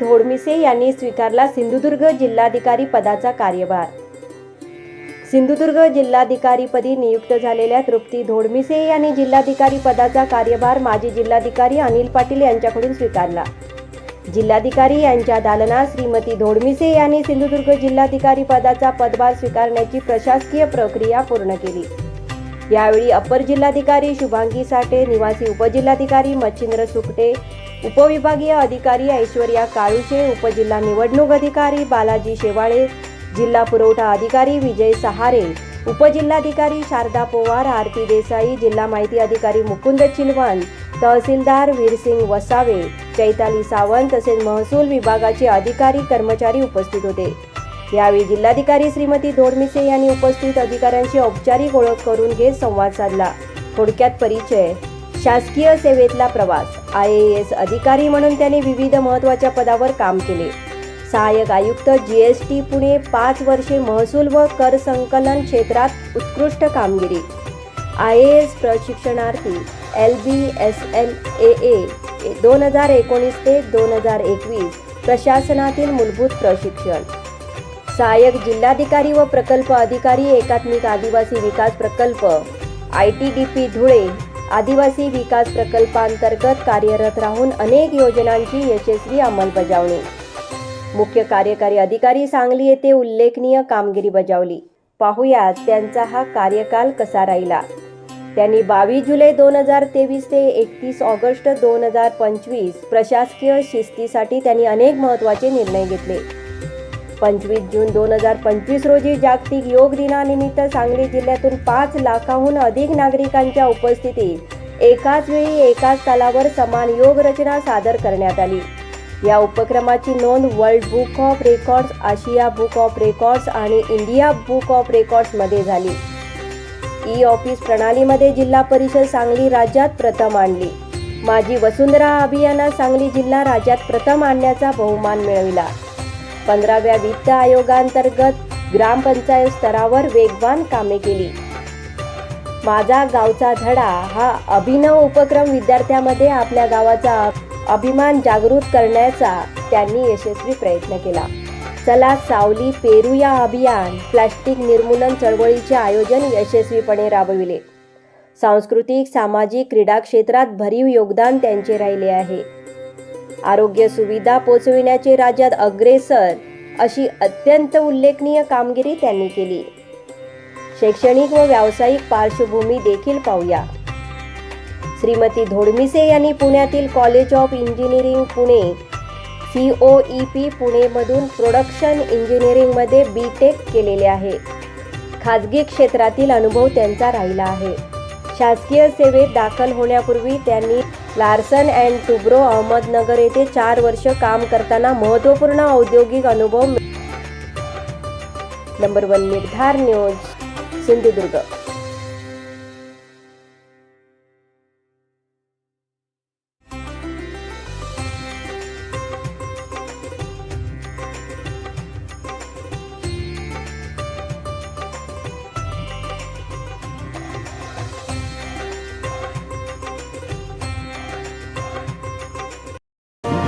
धोडमिसे यांनी स्वीकारला सिंधुदुर्ग जिल्हाधिकारी पदाचा कार्यभार. सिंधुदुर्ग जिल्हाधिकारीपदी नियुक्त झालेल्या तृप्ती धोडमिसे यांनी जिल्हाधिकारी पदाचा कार्यभार माजी जिल्हाधिकारी अनिल पाटील यांच्याकडून स्वीकारला. जिल्हाधिकारी यांच्या दालनात श्रीमती धोडमिसे यांनी सिंधुदुर्ग जिल्हाधिकारी पदाचा पदभार स्वीकारण्याची प्रशासकीय प्रक्रिया पूर्ण केली. यावेळी अप्पर जिल्हाधिकारी शुभांगी साठे निवासी उपजिल्हाधिकारी मच्छिंद्र सुकटे उपविभागीय अधिकारी ऐश्वर्या काळुचे उपजिल्हा निवडणूक अधिकारी बालाजी शेवाळे जिल्हा पुरवठा अधिकारी विजय सहारे उपजिल्हाधिकारी शारदा पवार आरती देसाई जिल्हा माहिती अधिकारी मुकुंद चिलवन तहसीलदार वीरसिंग वसावे चैताली सावंत तसेच महसूल विभागाचे अधिकारी कर्मचारी उपस्थित होते. यावेळी जिल्हाधिकारी श्रीमती धोडमिसे यांनी उपस्थित अधिकाऱ्यांशी औपचारिक ओळख करून घेत संवाद साधला. थोडक्यात परिचय शासकीय सेवेतला प्रवास. आय ए एस अधिकारी म्हणून त्यांनी विविध महत्त्वाच्या पदावर काम केले. सहाय्यक आयुक्त जी एस टी पुणे पाच वर्षे महसूल व कर संकलन क्षेत्रात उत्कृष्ट कामगिरी. आय ए एस प्रशिक्षणार्थी L B S M A A दोन हजार एकोणीस ते दोन हजार एकवीस प्रशासनातील मूलभूत प्रशिक्षण. सहाय्यक जिल्हाधिकारी व प्रकल्प अधिकारी एकात्मिक आदिवासी विकास प्रकल्प I T D P Dhule आदिवासी विकास प्रकल्पांतर्गत कार्यरत राहून अनेक योजनांची यशस्वी अंमलबजावणी. मुख्य कार्यकारी अधिकारी सांगली येथे उल्लेखनीय कामगिरी बजावली. पाहूयात त्यांचा हा कार्यकाल कसा राहिला. त्यांनी बावीस जुलै दोन हजार तेवीस ते एकतीस ऑगस्ट दोन हजार पंचवीस प्रशासकीय शिस्तीसाठी त्यांनी अनेक महत्त्वाचे निर्णय घेतले. पंचवीस जून दोन हजार पंचवीस रोजी जागतिक योग दिनानिमित्त सांगली जिल्ह्यातून पाच लाखाहून अधिक नागरिकांच्या उपस्थितीत एकाच वेळी एकाच तालावर समान योग रचना सादर करण्यात आली. या उपक्रमाची नोंद वर्ल्ड बुक ऑफ रेकॉर्ड्स आशिया बुक ऑफ रेकॉर्ड्स आणि इंडिया बुक ऑफ रेकॉर्ड्समध्ये झाली. ई ऑफिस प्रणालीमध्ये जिल्हा परिषद सांगली राज्यात प्रथम आणली. माझी वसुंधरा अभियानात सांगली जिल्हा राज्यात प्रथम आणण्याचा बहुमान मिळविला. पंधराव्या वित्त आयोगांतर्गत ग्रामपंचायत स्तरावर वेगवान कामे केली. माझा गावचा धडा हा अभिनव उपक्रम विद्यार्थ्यांमध्ये आपल्या गावाचा अभिमान जागृत करण्याचा त्यांनी यशस्वी प्रयत्न केला. चला सावली पेरू या अभियान प्लास्टिक निर्मूलन चळवळीचे आयोजन यशस्वीपणे राबविले. सांस्कृतिक सामाजिक क्रीडा क्षेत्रात भरीव योगदान त्यांचे राहिले आहे. आरोग्य सुविधा पोचविण्याचे राज्यात अग्रेसर अशी अत्यंत उल्लेखनीय कामगिरी त्यांनी केली. शैक्षणिक व व्यावसायिक पार्श्वभूमी देखील पाहूया. श्रीमती धोडमिसे यांनी पुण्यातील college of engineering Pune C O E P पुणेमधून production इंजिनिअरिंगमध्ये बी टेक केलेले आहे. खाजगी क्षेत्रातील अनुभव त्यांचा राहिला आहे. शासकीय सेवेत दाखल होण्यापूर्वी त्यांनी लार्सन अँड टुब्रो अहमदनगर येथे चार वर्ष काम करताना महत्त्वपूर्ण औद्योगिक अनुभव number one Nirdhar news Sindhudurg.